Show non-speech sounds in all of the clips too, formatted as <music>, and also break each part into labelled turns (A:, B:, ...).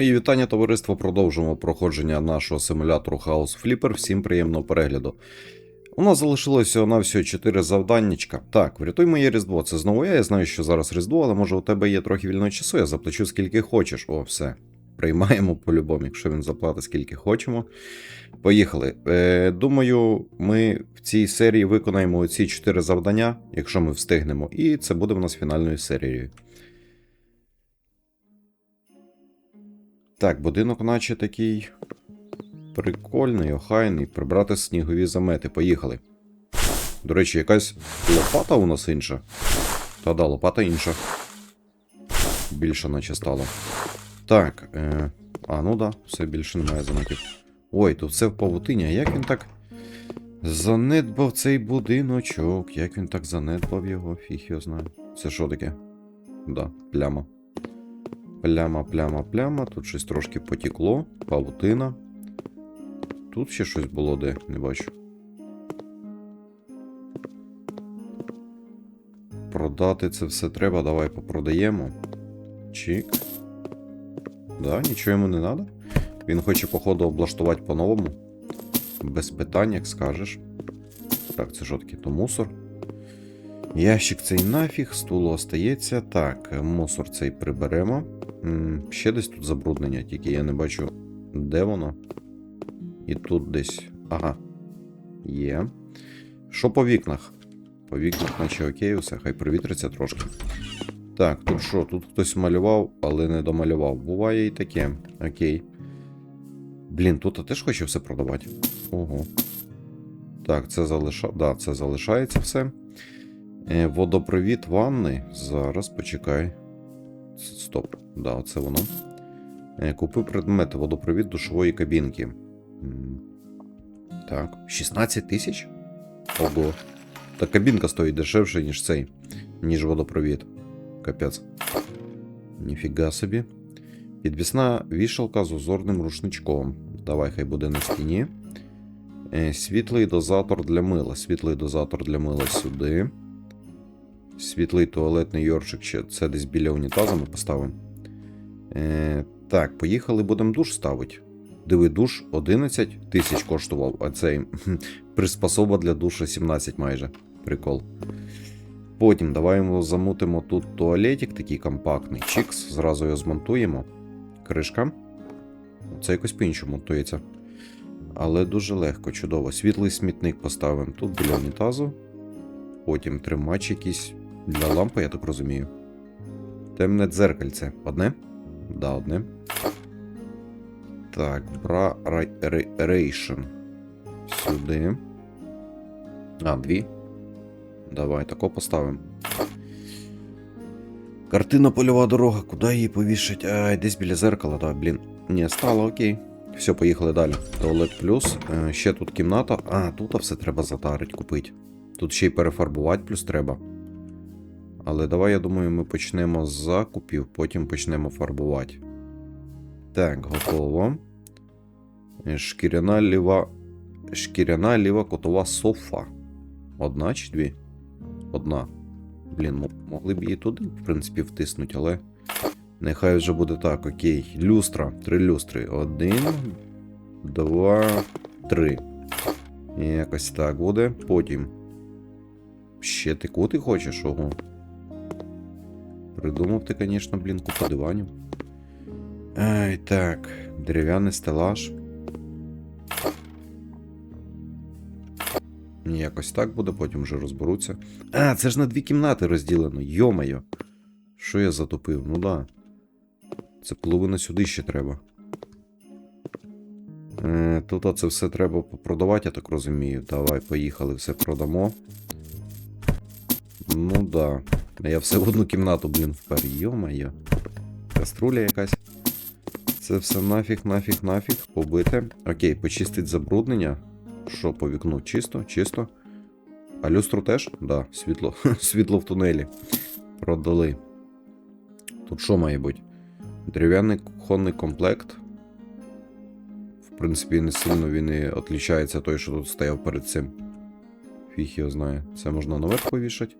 A: Мої вітання, товариство. Продовжуємо проходження нашого симулятору House Flipper. Всім приємного перегляду. У нас залишилося на всього 4 завданнячка. Так, врятуй моє Різдво. Це знову я. Я знаю, що зараз Різдво, але може у тебе є трохи вільного часу, я заплачу скільки хочеш. О, все. Приймаємо по-любому, якщо він заплатить скільки хочемо. Поїхали. Е, думаю, ми в цій серії виконаємо ці 4 завдання, якщо ми встигнемо, і це буде в нас фінальною серією. Так, будинок, наче такий прикольний, охайний. Прибрати снігові замети. Поїхали. До речі, якась лопата у нас інша. Та да, лопата інша. Більше наче стало. Так. Е... А, ну да, все більше немає заметів. Ой, тут все в павутині, а як він так занедбав цей будиночок? Як він так занедбав його? Фіг його знає. Це що таке? Да, пляма. Пляма, пляма, пляма. Тут щось трошки потекло. Павутина. Тут ще щось було, де не бачу. Продати це все треба. Давай попродаємо. Чик. Да, нічого йому не треба. Він хоче, походу, облаштувати по-новому. Без питань, як скажеш. Так, це що таке? То мусор. Ящик цей нафіг, стулу остається. Так, мусор цей приберемо. Ще десь тут забруднення, тільки я не бачу, де воно. І тут десь. Ага. Є. Що по вікнах? По вікнах, наче окей, усе, хай привітриться трошки. Так, тут що? Тут хтось малював, але не домалював. Буває і таке. Окей. Блін, тут теж хоче все продавати. Ого. Так, це залиша... да, це залишається все. Е, водопровід ванни. Зараз почекай. Стоп. Да, оце воно. Е, Купи предмети водопровід душової кабінки. Так, 16 тисяч? Ого. Та кабінка стоїть дешевше, ніж цей, ніж водопровід. Капець. Ніфіга собі. Підвісна вішалка з узорним рушничком. Давай, хай буде на стіні. Е, Світлий дозатор для мила. Світлий дозатор для мила сюди. Світлий туалетний йоршик ще це десь біля унітазу ми поставимо. Е, так, поїхали, будемо душ ставити. Диви, душ 11 тисяч коштував, а цей <laughs> приспособа для душа 17 майже. Прикол. Потім давай замутимо тут туалетик такий компактний. Чікс, зразу його змонтуємо. Кришка. Це якось по-іншому монтується. Але дуже легко, чудово. Світлий смітник поставимо тут біля унітазу. Потім тримач якийсь для лампи, я так розумію. Темне дзеркальце. Одне? Да, одне. Так, бра рейшн. Сюди. А, дві. Давай, тако поставимо. Картина польова дорога, куди її повішать? Ай, десь біля зеркала, так, блін. Ні, стало окей. Все, поїхали далі. Туалет плюс. Е, ще тут кімната. А, тут все треба затарить, купити. Тут ще й перефарбувати плюс треба. Але давай, я думаю, ми почнемо з закупів, потім почнемо фарбувати. Так, готово. Е, Шкіряна ліва. Шкіряна ліва котова софа. Одна чи дві? Одна. Блін, могли б її туди, в принципі, втиснути, але. Нехай вже буде так, окей. Люстра. Три люстри. Один, два, три. Якось так буде. Потім. Ще ти кути хочеш, ого. Придумав ти, звісно, блін, купа диванів. Ай, так. Дерев'яний стелаж. Якось так буде, потім вже розберуться. А, це ж на дві кімнати розділено, йомайо. Що я затопив? Ну да. Це половина сюди ще треба. Е, тут це все треба попродавати, я так розумію. Давай, поїхали, все продамо. Ну да. Я все в одну кімнату, блін, впер. Йо-моє. Каструля якась. Це все нафіг, нафіг, нафіг. Побите. Окей, почистить забруднення. Що по вікну? Чисто, чисто. А люстру теж? Да, світло. <laughs> світло в тунелі. Продали. Тут що має бути? Дерев'яний кухонний комплект. В принципі, не сильно він і відрізняється той, що тут стояв перед цим. Фіг його знає. Це можна наверх повішати.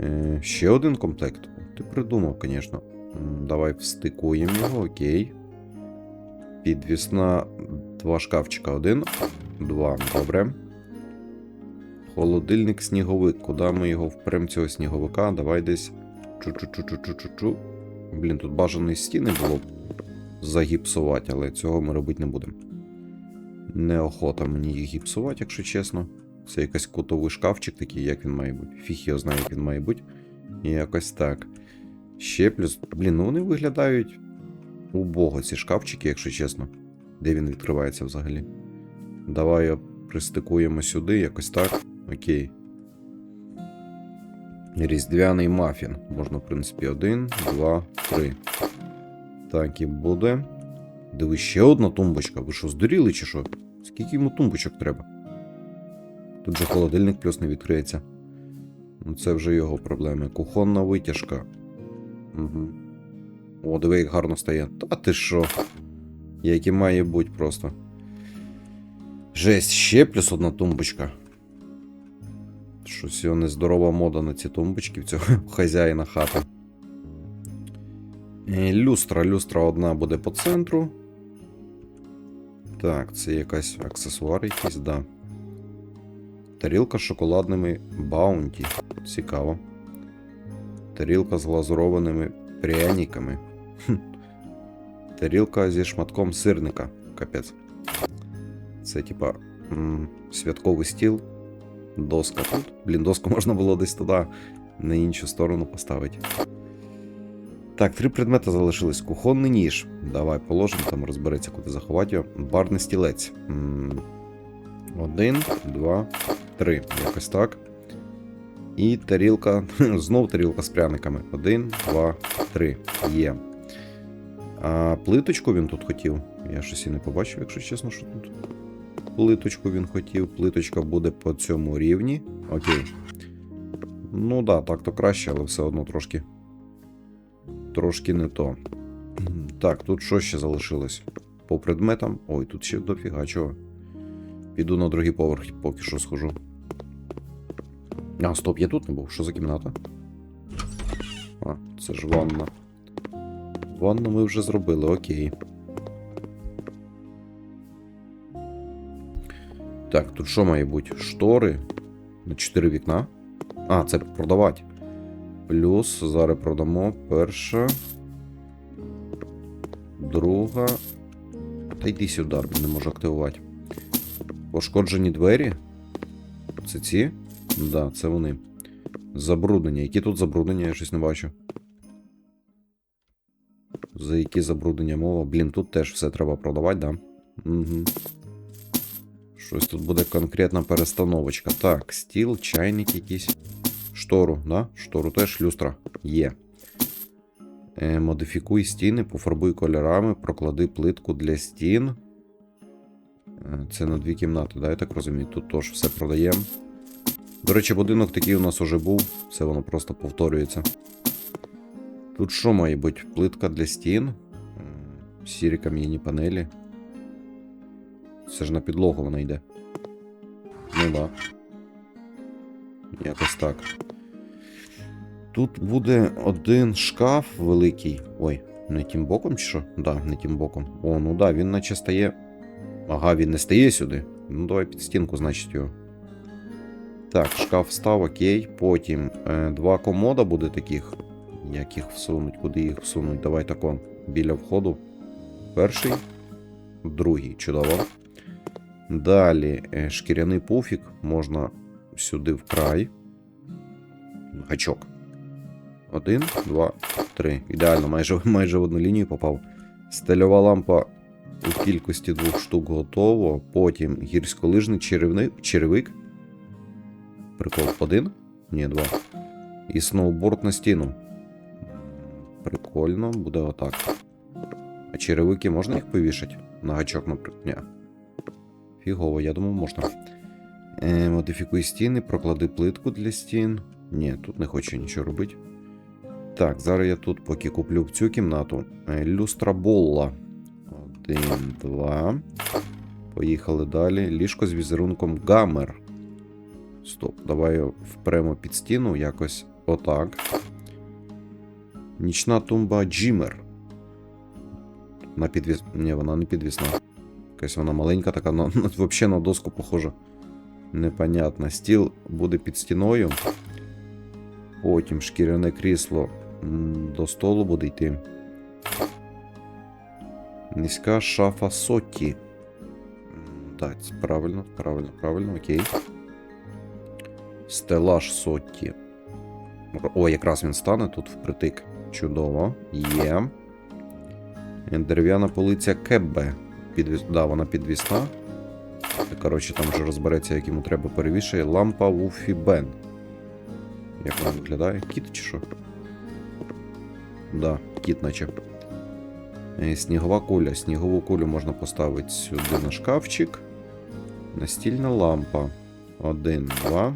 A: Е, ще один комплект. Ти придумав, звісно. Давай встикуємо його, окей. Підвісна два шкафчика. Один, два. Добре. Холодильник сніговик. Куди ми його впрем цього сніговика? Давай десь. Чу-чу-чу-чу-чу-чу. Блін, тут бажаної стіни було б загіпсувати, але цього ми робити не будемо. Неохота мені їх гіпсувати, якщо чесно. Це якийсь кутовий шкафчик такий, як він має бути. Фіг його знає, як він має бути. І якось так. Ще плюс. Блін, ну вони виглядають убого, ці шкафчики, якщо чесно. Де він відкривається взагалі? Давай пристикуємо сюди, якось так. Окей. Різдвяний мафін. Можна, в принципі, один, два, три. Так і буде. Диви, ще одна тумбочка. Ви що, здуріли чи що? Скільки йому тумбочок треба? Тут же холодильник плюс не відкриється. Ну, це вже його проблеми. Кухонна витяжка. Угу. О, диви, як гарно стає. Та ти що? Як і має бути просто. Жесть, ще плюс одна тумбочка. Щось його нездорова мода на ці тумбочки в цього <laughs> хазяїна хати. Е, Люстра, люстра одна буде по центру. Так, це якась аксесуар якийсь, да. Тарілка з шоколадними баунті. Цікаво. Тарілка з глазурованими пряниками. Тарілка зі шматком сирника. Капець. Це типа святковий стіл. Доска. Блін, доску можна було десь туди, на іншу сторону поставити. Так, три предмети залишились. Кухонний ніж. Давай положимо, там розбереться, куди заховати його. Барний стілець. Один, два, три. Якось так. І тарілка. <laughs> Знов тарілка з пряниками. Один, два, три. Є. А плиточку він тут хотів. Я щось і не побачив, якщо чесно, що тут. Плиточку він хотів. Плиточка буде по цьому рівні. Окей. Ну да, так то краще, але все одно трошки. Трошки не то. Так, тут що ще залишилось? По предметам. Ой, тут ще дофіга чого. Піду на другий поверх, поки що схожу. А, стоп, я тут не був. Що за кімната? А, це ж ванна. Ванну ми вже зробили, окей. Так, тут що має бути? Штори на 4 вікна. А, це продавати. Плюс зараз продамо перша. Друга. Та йди сюди, не можу активувати. Пошкоджені двері. Це ці? Да, це вони. Забруднення. Які тут забруднення, я щось не бачу. За які забруднення мова? Блін, тут теж все треба продавати, да? Угу. Щось тут буде конкретна перестановочка. Так, стіл, чайник якийсь. Штору, да? Штору теж люстра. Є. Е, модифікуй стіни, пофарбуй кольорами, проклади плитку для стін. Е, Це на дві кімнати, да, я так розумію. Тут теж все продаємо. До речі, будинок такий у нас уже був, це воно просто повторюється. Тут що має бути? Плитка для стін, сірі кам'яні панелі. Це ж на підлогу вона йде. Ну да. Якось так. Тут буде один шкаф великий. Ой, не тим боком чи що? Да, не тим боком. О, ну да, він наче стає. Ага, він не стає сюди. Ну, давай під стінку, значить, його. Так, шкаф став, окей. Потім е, два комода буде таких. Як їх всунуть, куди їх всунуть? Давай тако. Біля входу. Перший, другий, чудово. Далі е, шкіряний пуфік можна сюди в край. Гачок. Один, два, три. Ідеально, майже, <laughs> майже в одну лінію попав. Стельова лампа у кількості двох штук готово. Потім гірськолижний черевик. Прикол. Один? Ні, два. І сноуборд на стіну. Прикольно, буде отак. А черевики можна їх повішати? На гачок, наприклад. Ні. Фігово, я думав, можна. Е, модифікуй стіни, проклади плитку для стін. Ні, тут не хочу нічого робити. Так, зараз я тут поки куплю цю кімнату. Е, люстра Болла. Один, два. Поїхали далі. Ліжко з візерунком Гамер. Стоп, давай впремо під стіну якось отак. Нічна тумба Джімер. На підвіс. Ні, вона не підвісна. Якась вона маленька, така, на, <laughs> взагалі на доску похожа. Непонятно. Стіл буде під стіною. Потім шкіряне крісло до столу буде йти. Низька шафа Сотті. Так, правильно, правильно, правильно, окей. Стелаж Сотті. О, якраз він стане тут впритик. Чудово. Є. Дерев'яна полиця Кеббе. Підвіс... Да, вона підвісна. Коротше, там вже розбереться, як йому треба перевішає. Лампа Вуфі Бен. Як вона виглядає? Кіт чи що? Да, кіт наче. Е, Снігова куля. Снігову кулю можна поставити сюди на шкафчик. Настільна лампа. Один, два.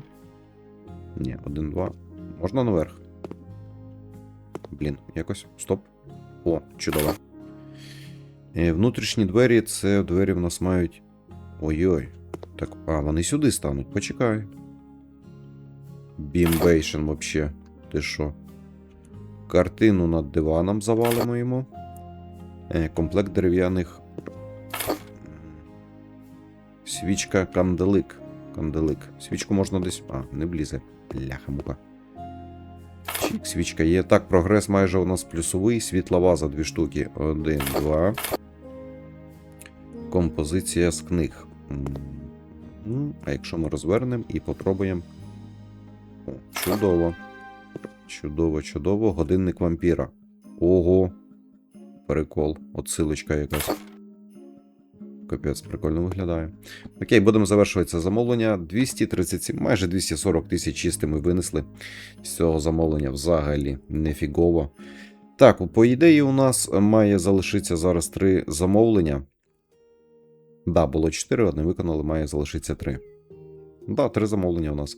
A: Ні, один, два. Можна наверх. Блін, якось. Стоп. О, чудово. Е, Внутрішні двері це двері в нас мають. Ой-ой. Так, а, вони сюди стануть. Почекай. Бімбейшн вообще. Ти що? Картину над диваном завалимо йому. Е, Комплект дерев'яних. Свічка канделик. Канделик. Свічку можна десь. А, не влізе. Ляха мука. Чик, свічка є. Так, прогрес майже у нас плюсовий. Світла ваза дві штуки. Один, два. Композиція з книг. А якщо ми розвернемо і попробуємо. Чудово. Чудово, чудово. Годинник вампіра. Ого. Прикол. Отсилочка якась. Капець, прикольно виглядає. Окей, будемо завершувати це замовлення. 237, майже 240 тисяч чисти ми винесли з цього замовлення взагалі нефігово. Так, по ідеї, у нас має залишитися зараз три замовлення. Да, було 4, одне виконали, має залишитися 3. Да, три замовлення у нас.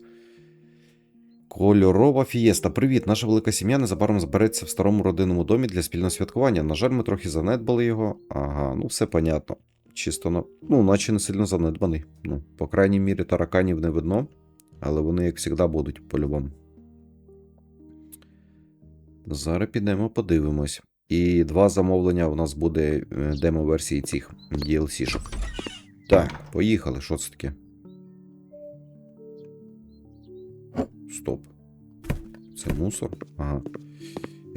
A: Кольорова фієста. Привіт, наша велика сім'я незабаром збереться в старому родинному домі для спільного святкування. На жаль, ми трохи занедбали його. Ага, ну все понятно. Чисто. Ну, наче не сильно занедбаний. Ну, по крайній мірі, тараканів не видно, але вони, як завжди, будуть по-любому. Зараз підемо, подивимось. І два замовлення у нас буде е, демо-версії цих DLC-шок. Так, поїхали. Що це таке? Стоп. Це мусор? Ага.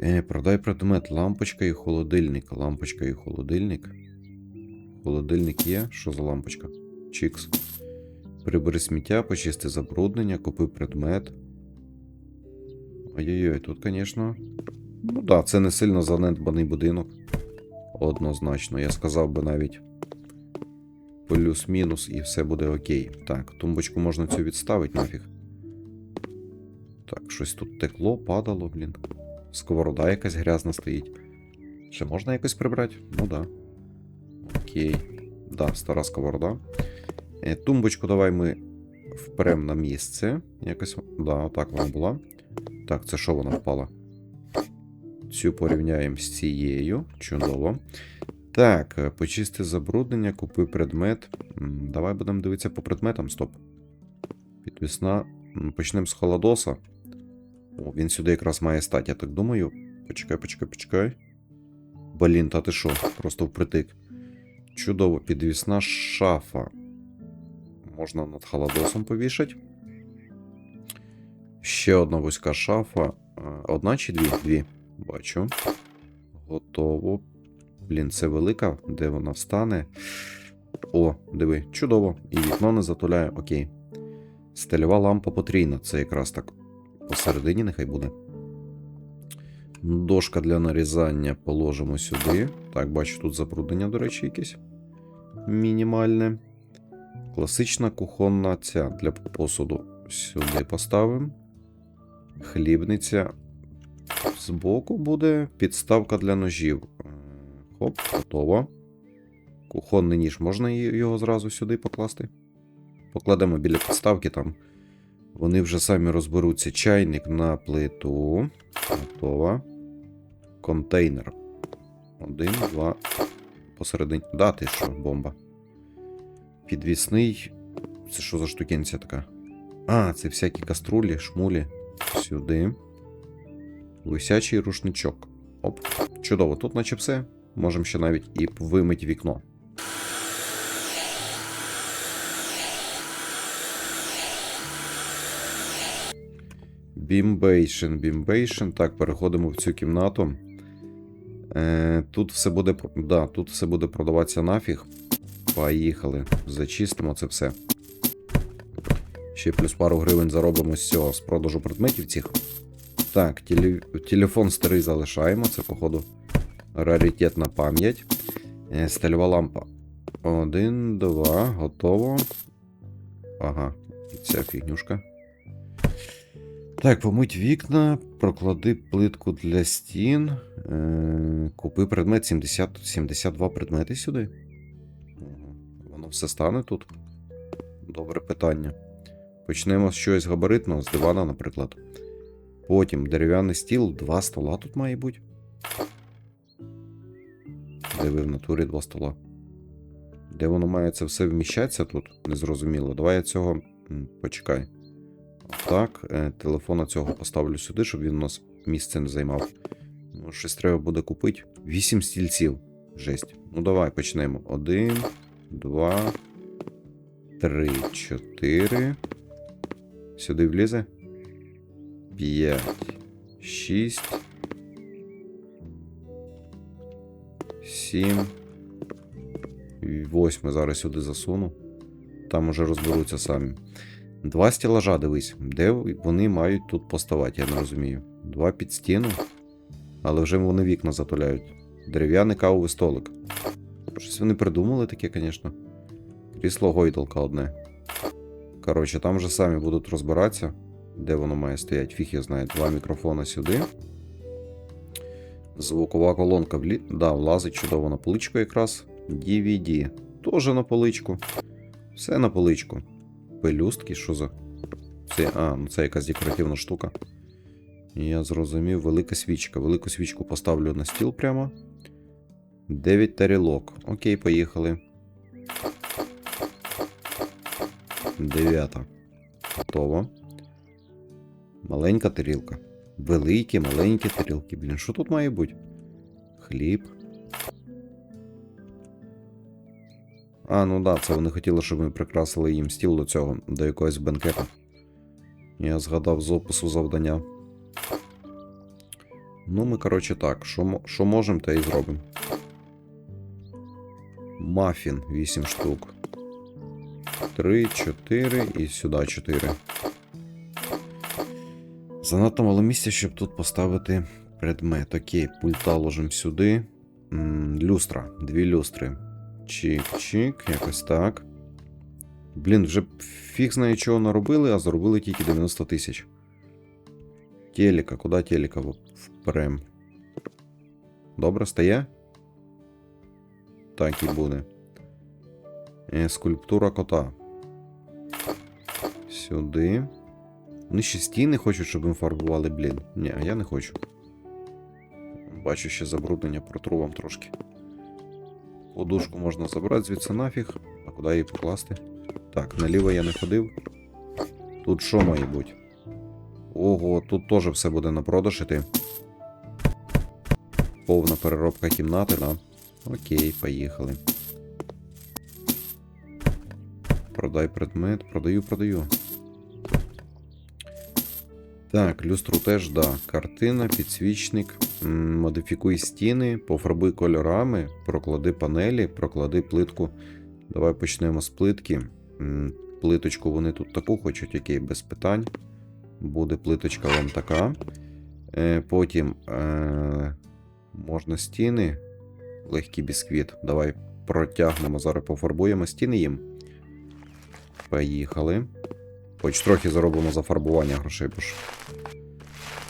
A: Е, продай предмет. Лампочка і холодильник. Лампочка і холодильник. Холодильник є. Що за лампочка? Чікс. Прибери сміття, почисти забруднення, купи предмет. Ой-ой-ой, тут, звісно. Ну так, да, це не сильно занедбаний будинок. Однозначно, я сказав би навіть. Плюс-мінус і все буде окей. Так, тумбочку можна цю відставити нафіг. Так, щось тут текло, падало, блін. Сковорода якась грязна стоїть. Ще можна якось прибрати? Ну да. Окей. Да, стара сковорода. Е, тумбочку давай ми впрем на місце. Якось. Да, отак вона була. Так, це що вона впала? Цю порівняємо з цією. Чудово. Так, е, почисти забруднення, купи предмет. Давай будемо дивитися по предметам. Стоп. Підвісна. Почнемо з холодоса. О, він сюди якраз має стати, я так думаю. Почекай, почекай, почекай. Блін, та ти що? Просто впритик. Чудово, підвісна шафа. Можна над холодосом повішати. Ще одна вузька шафа. Одна чи дві? Дві. Бачу. Готово. Блін, це велика, де вона встане. О, диви, чудово. І вікно не затуляє, окей. Стильова лампа потрійна, це якраз так посередині нехай буде. Дошка для нарізання положимо сюди. Так, бачу, тут забруднення, до речі, якесь. Мінімальне. Класична кухонна ця для посуду сюди поставимо. Хлібниця. Збоку буде підставка для ножів. Хоп, готово. Кухонний ніж можна його зразу сюди покласти. Покладемо біля підставки там. Вони вже самі розберуться. Чайник на плиту. Готово. Контейнер. Один, два. Посередині. Да, ти що, бомба. Підвісний. Це що за штукенця така? А, це всякі каструлі, шмулі. Сюди. Висячий рушничок. Оп. Чудово, тут наче все. Можемо ще навіть і вимити вікно. Бімбейшн, бімбейшн. Так, переходимо в цю кімнату. Е, тут все буде. Да, тут все буде продаватися нафіг. Поїхали. Зачистимо це все. Ще плюс пару гривень заробимо з цього з продажу предметів цих. Так, теле... телефон старий залишаємо. Це, походу, раритетна пам'ять. Е, Стальова лампа. Один, два, готово. Ага, ця фігнюшка. Так, помить вікна, проклади плитку для стін. Е, купи предмет 70, 72 предмети сюди. Воно все стане тут. Добре питання. Почнемо з чогось габаритного, з дивана, наприклад. Потім дерев'яний стіл, два стола тут має бути. Де ви в натурі два стола. Де воно має це все вміщатися тут? Незрозуміло. Давай я цього. Почекай. Так, е, телефона цього поставлю сюди, щоб він у нас місце не займав. Ну, щось треба буде купити. Вісім стільців. Жесть. Ну давай почнемо. Один, два, три, чотири. Сюди влізе. П'ять. Шість. Сім. Восьме зараз сюди засуну. Там уже розберуться самі. Два стелажа, дивись, де вони мають тут поставати, я не розумію. Два під стіну. Але вже вони вікна затуляють. Дерев'яний кавовий столик. Щось вони придумали таке, звісно. Крісло гойдалка одне. Коротше, там вже самі будуть розбиратися, де воно має стояти. Фіг я знаю, два мікрофона сюди. Звукова колонка влі... да, влазить чудово на поличку якраз. DVD. Тоже на поличку. Все на поличку. Пелюстки, що за. Це, а, ну це якась декоративна штука. Я зрозумів, велика свічка. Велику свічку поставлю на стіл прямо. 9 тарілок. Окей, поїхали. Дев'ята. Готово. Маленька тарілка. Великі, маленькі тарілки. Блін, що тут має бути? Хліб. А, ну да, це вони хотіли, щоб ми прикрасили їм стіл до цього, до якогось бенкета. Я згадав з опису завдання. Ну, ми, коротше, так, що, що можемо, те і зробимо. Мафін 8 штук. 3, 4 і сюди 4. Занадто мало місця, щоб тут поставити предмет. Окей, пульта ложимо сюди. М, люстра, дві люстри. Чик-чик, якось так. Блін, вже фіг знає, чого наробили, а заробили тільки 90 тисяч. Телека, куди телека впрем? Добре, стає? Так і буде. Е, скульптура кота. Сюди. Вони ще стіни хочуть, щоб ми фарбували, блін. Ні, я не хочу. Бачу ще забруднення, протру вам трошки. Подушку можна забрати звідси нафіг. А куди її покласти? Так, наліво я не ходив. Тут що має бути? Ого, тут теж все буде на продаж іти. Повна переробка кімнати, да? Окей, поїхали. Продай предмет, продаю, продаю. Так, люстру теж, да. Картина, підсвічник. Модифікуй стіни, пофарбуй кольорами, проклади панелі, проклади плитку. Давай почнемо з плитки. Плиточку вони тут таку хочуть, окей, без питань. Буде плиточка вам така. Е, Потім е, можна стіни. Легкий бісквіт. Давай протягнемо, зараз пофарбуємо стіни їм. Поїхали. Хоч трохи заробимо за фарбування грошей, бо ж.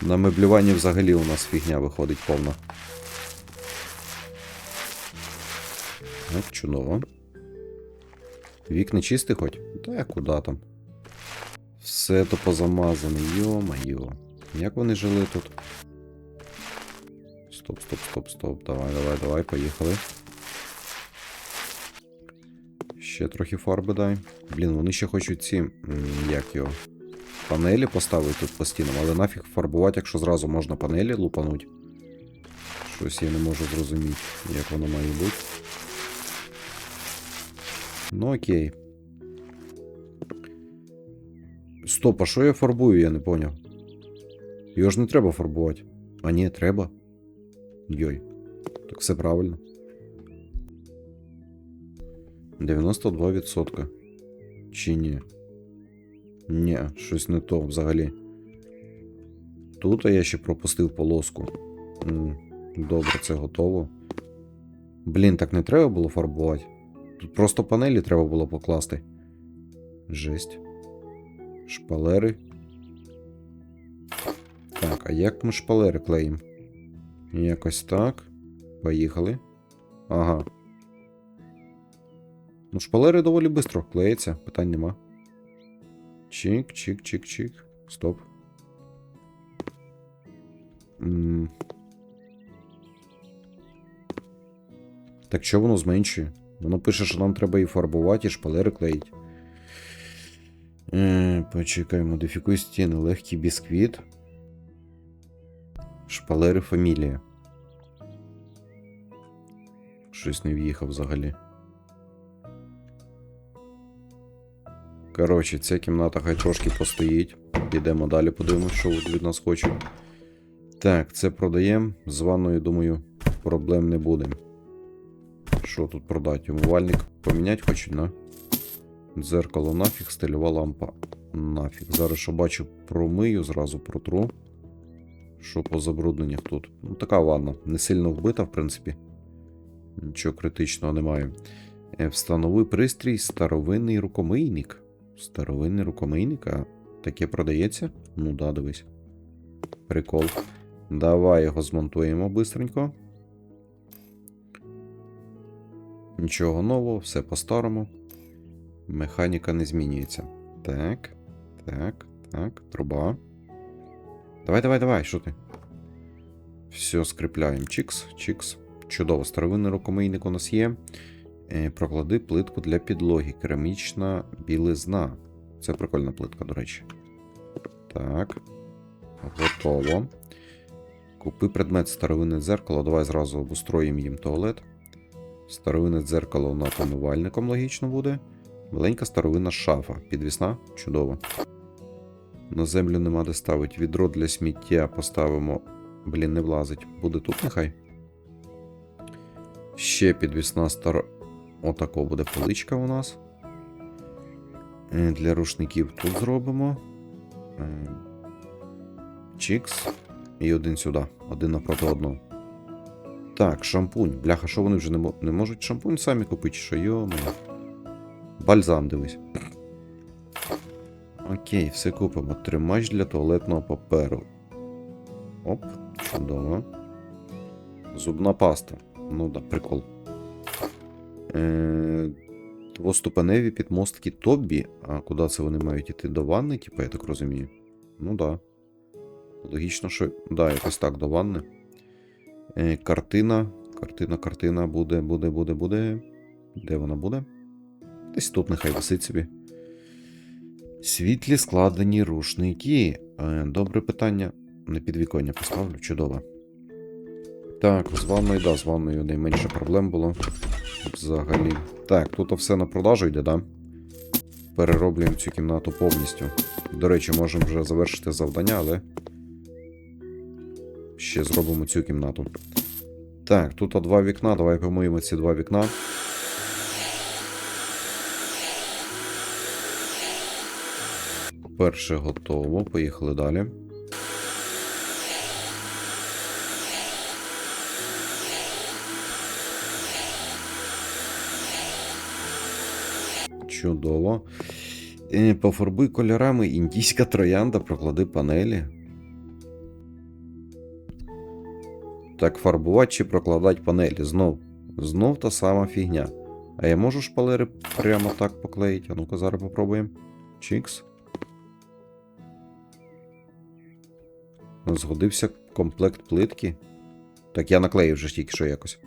A: На меблюванні взагалі у нас фігня виходить повна. От, чудово. Вікна чисті хоч? Та куди там? Все то позамазане, йо-майо. Як вони жили тут? Стоп, стоп, стоп, стоп. Давай, давай, давай, поїхали. Ще трохи фарби дай. Блін, вони ще хочуть ці. Як його? Панелі поставити тут по стінам, але нафіг фарбувати, якщо зразу можна панелі лупануть. Щось я не можу зрозуміти, як воно має бути. Ну окей. Стоп, а що я фарбую, я не поняв. Його ж не треба фарбувати. А ні, треба. Йой. Так все правильно. 92%. Чи ні? Ні, щось не то взагалі. Тут я ще пропустив полоску. Добре, це готово. Блін, так не треба було фарбувати. Тут просто панелі треба було покласти. Жесть. Шпалери. Так, а як ми шпалери клеїмо? Якось так. Поїхали. Ага. Ну, шпалери доволі швидко клеїться, питань нема. Чик, чик, чик, чик. Стоп. М. Так що воно зменшує? Воно пише, що нам треба і фарбувати, і шпалери клеїть. Е, почекай, модифікуй стіни. Легкий бісквіт. Шпалери фамілія. Щось не в'їхав взагалі. Коротше, ця кімната хай трошки постоїть. Підемо далі, подивимось, що від нас хочуть. Так, це продаємо. З ванною, думаю, проблем не буде. Що тут продати? Умивальник поміняти хочуть, на? Дзеркало нафіг, стильова лампа. Нафіг. Зараз що бачу, промию, зразу протру. Що по забрудненнях тут? Ну, така ванна. Не сильно вбита, в принципі. Нічого критичного немає. Е, Встанови пристрій старовинний рукомийник. Старовинний рукомийник, а таке продається? Ну да, дивись. Прикол. Давай його змонтуємо бистренько. Нічого нового, все по-старому. Механіка не змінюється. Так, так, так, труба. Давай, давай, давай, що ти? Все, скріпляємо. Чікс, чікс. Чудово, старовинний рукомийник у нас є. Е, Проклади плитку для підлоги. Керамічна білизна. Це прикольна плитка, до речі. Так. Готово. Купи предмет старовинне дзеркало. Давай зразу обустроїмо їм туалет. Старовинне дзеркало над умивальником логічно буде. Маленька старовинна шафа. Підвісна? Чудово. На землю нема де ставити. Відро для сміття поставимо. Блін, не влазить. Буде тут нехай. Ще підвісна старо. Отако буде поличка у нас. Е, Для рушників тут зробимо. Е, Чікс. І один сюди. Один напроти одного. Так, шампунь. Бляха, що вони вже не, не можуть шампунь самі купити, що йомо. Бальзам дивись. Окей, все купимо. Тримач для туалетного паперу. Оп, чудово. Зубна паста. Ну да, прикол. Е, Двоступеневі підмостки Тобі. А куди це вони мають іти? До ванни, типу, я так розумію. Ну да. Логічно, що. Да, якось так до ванни. Е, картина. Картина, картина буде, буде, буде, буде. Де вона буде? Десь тут нехай висить собі. Світлі складені рушники. Е, добре питання. На підвіконня поставлю, чудово. Так, з ванною, да, з ванною найменше проблем було. Взагалі. Так, тут все на продажу йде, да? Перероблюємо цю кімнату повністю. До речі, можемо вже завершити завдання, але. Ще зробимо цю кімнату. Так, тут два вікна. Давай помиємо ці два вікна. Перше готово. Поїхали далі. Чудово. Е, Пофарбуй кольорами індійська троянда, проклади панелі. Так, фарбувати чи прокладати панелі. Знов. Знов та сама фігня. А я можу шпалери прямо так поклеїти? А ну-ка зараз попробуємо. Чікс. Згодився комплект плитки. Так, я наклеїв вже тільки що якось.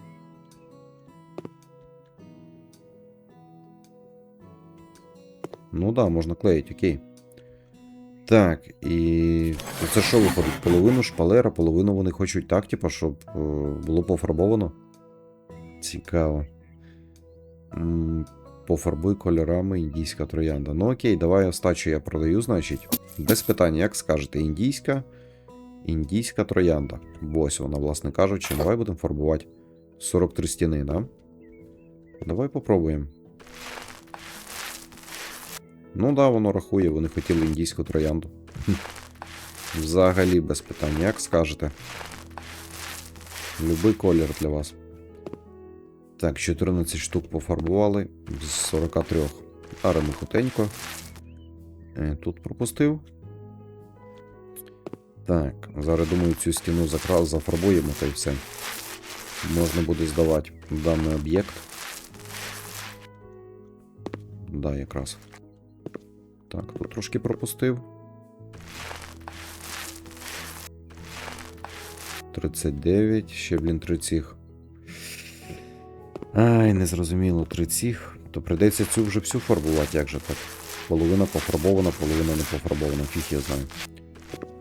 A: Ну да, можна клеїти, окей. Так, і це що виходить? Половину шпалера, половину вони хочуть так, типу, щоб е, було пофарбовано. Цікаво. Пофарбуй кольорами індійська троянда. Ну окей, давай остачу я продаю, значить. Без питань, як скажете, індійська. Індійська троянда. Ось вона, власне кажучи, давай будемо фарбувати 43 стіни, да? Давай попробуємо. Ну да, воно рахує, вони хотіли індійську троянду. Взагалі без питань, як скажете. Любий колір для вас. Так, 14 штук пофарбували з 43. Аримо хутенько. Е, Тут пропустив. Так, зараз думаю, цю стіну закра... зафарбуємо та й все. Можна буде здавати даний об'єкт. Да, якраз. Так, тут трошки пропустив. 39, ще, блін, три цих. Ай, незрозуміло, три цих. То прийдеться цю вже всю фарбувати, як же так? Половина пофарбована, половина не пофарбована, фіг я знаю.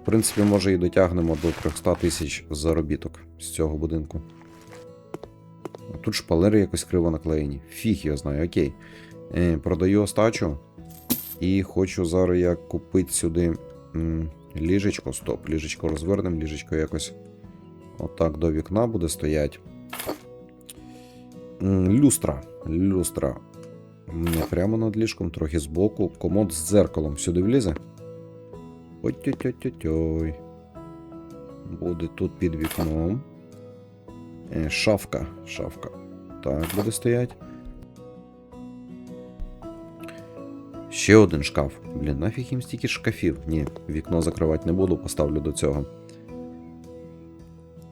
A: В принципі, може і дотягнемо до 300 тисяч заробіток з цього будинку. Тут шпалери якось криво наклеєні. Фіг я знаю, окей. Е, продаю остачу. І хочу зараз я купити сюди ліжечко. Стоп, ліжечко розвернемо, ліжечко якось отак до вікна буде стоять. Люстра. Люстра. Не прямо над ліжком, трохи збоку. Комод з дзеркалом сюди влізе. Ой-тьой-тьой-тьой. Буде тут під вікном. Е, Шафка. Шафка. Так, буде стоять. Ще один шкаф. Блін, нафіг їм стільки шкафів. Ні, вікно закривати не буду, поставлю до цього.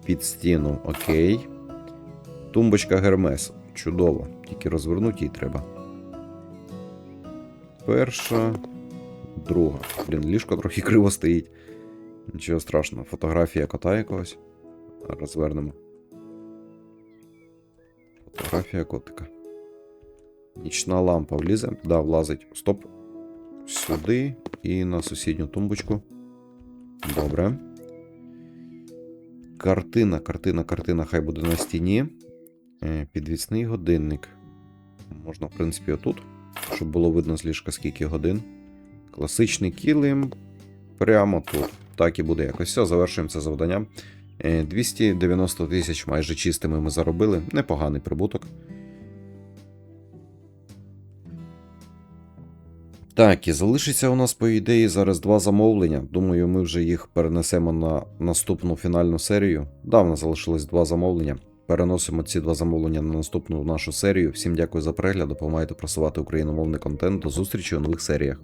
A: Під стіну, окей. Тумбочка Гермес. Чудово. Тільки розвернути її треба. Перша. Друга. Блін, ліжко трохи криво стоїть. Нічого страшного. Фотографія кота якогось. Розвернемо. Фотографія котика. Нічна лампа влізе. Да, влазить. Стоп. Сюди і на сусідню тумбочку. Добре. Картина, картина, картина, хай буде на стіні. Е, Підвісний годинник. Можна, в принципі, отут, щоб було видно з ліжка скільки годин. Класичний килим. Прямо тут. Так і буде якось. Все, завершуємо це завдання. Е, 290 тисяч майже чистими ми заробили. Непоганий прибуток. Так, і залишиться у нас, по ідеї, зараз два замовлення. Думаю, ми вже їх перенесемо на наступну фінальну серію. Давно залишилось два замовлення. Переносимо ці два замовлення на наступну нашу серію. Всім дякую за перегляд, допомагайте просувати україномовний контент. До зустрічі у нових серіях.